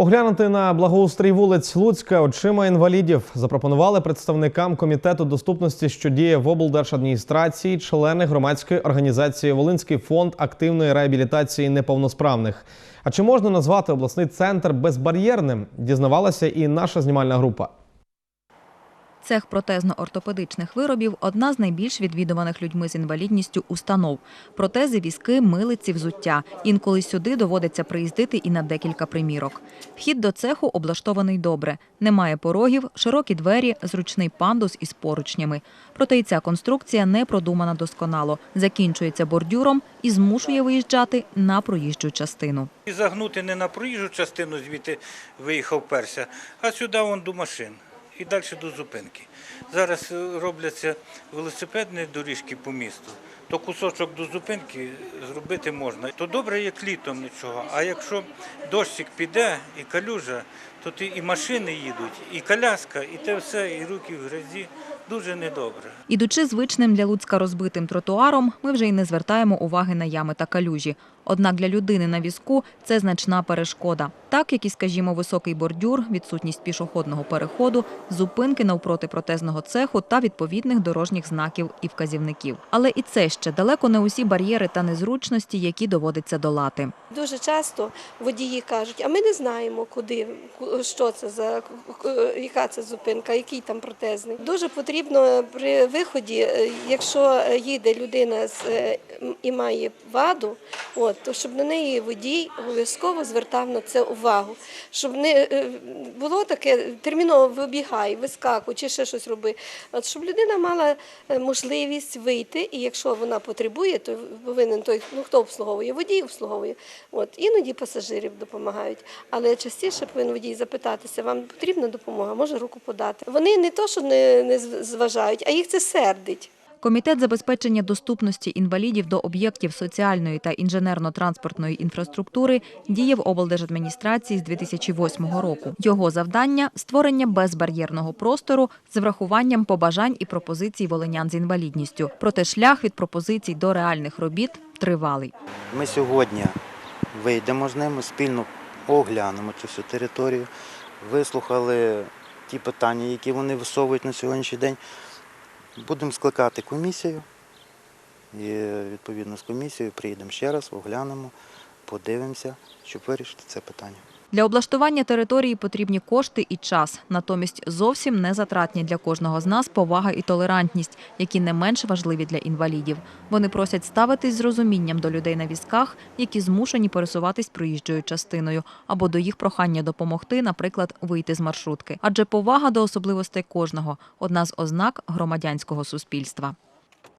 Поглянути на благоустрій вулиць Луцька очима інвалідів запропонували представникам комітету доступності, що діє в облдержадміністрації, члени громадської організації Волинський фонд активної реабілітації неповносправних. А чи можна назвати обласний центр безбар'єрним? Дізнавалася і наша знімальна група. Цех протезно-ортопедичних виробів – одна з найбільш відвідуваних людьми з інвалідністю установ. Протези, візки, милиці, взуття. Інколи сюди доводиться приїздити і на декілька примірок. Вхід до цеху облаштований добре. Немає порогів, широкі двері, зручний пандус із поручнями. Проте і ця конструкція не продумана досконало. Закінчується бордюром і змушує виїжджати на проїжджу частину. Загнути не на проїжджу частину, звідти виїхав перся, а сюди вон до машин і далі до зупинки. Зараз е, робляться велосипедні доріжки по місту, то кусочок до зупинки зробити можна. То добре, як літом нічого. А якщо дощик піде і калюжа, то і машини їдуть, і коляска, і те все, і руки в грязі. Дуже недобре. Ідучи звичним для Луцька розбитим тротуаром, ми вже й не звертаємо уваги на ями та калюжі. Однак для людини на візку це значна перешкода. Так як і, скажімо, високий бордюр, відсутність пішохідного переходу, зупинки навпроти протезного цеху та відповідних дорожніх знаків і вказівників. Але і це ще далеко не усі бар'єри та незручності, які доводиться долати. Дуже часто водії кажуть, а ми не знаємо, куди, що це за яка це зупинка, який там протезний. Дуже потрібно при виході, е, якщо їде людина з е, і має ваду, от то щоб на неї водій обов'язково звертав на це увагу, щоб не е, було таке терміново вибігай, вискакуй чи ще щось роби. От щоб людина мала можливість вийти, і якщо вона потребує, то повинен той, ну хто обслуговує, водій обслуговує. От іноді пасажирів допомагають, але частіше повинен водій запитатися, вам потрібна допомога, може руку подати. Вони не то, що не, не зважають, а їх це сердить. Комітет забезпечення доступності інвалідів до об'єктів соціальної та інженерно-транспортної інфраструктури діє в облдержадміністрації з 2008 року. Його завдання – створення безбар'єрного простору з врахуванням побажань і пропозицій волинян з інвалідністю. Проте шлях від пропозицій до реальних робіт тривалий. Ми сьогодні вийдемо з ними, спільно оглянемо цю всю територію, вислухали ті питання, які вони висовують на сьогоднішній день. Будемо скликати комісію і відповідно з комісією приїдемо ще раз, оглянемо, подивимося, щоб вирішити це питання. Для облаштування території потрібні кошти і час. Натомість зовсім не затратні для кожного з нас повага і толерантність, які не менш важливі для інвалідів. Вони просять ставитись з розумінням до людей на візках, які змушені пересуватись проїжджою частиною, або до їх прохання допомогти, наприклад, вийти з маршрутки. Адже повага до особливостей кожного одна з ознак громадянського суспільства.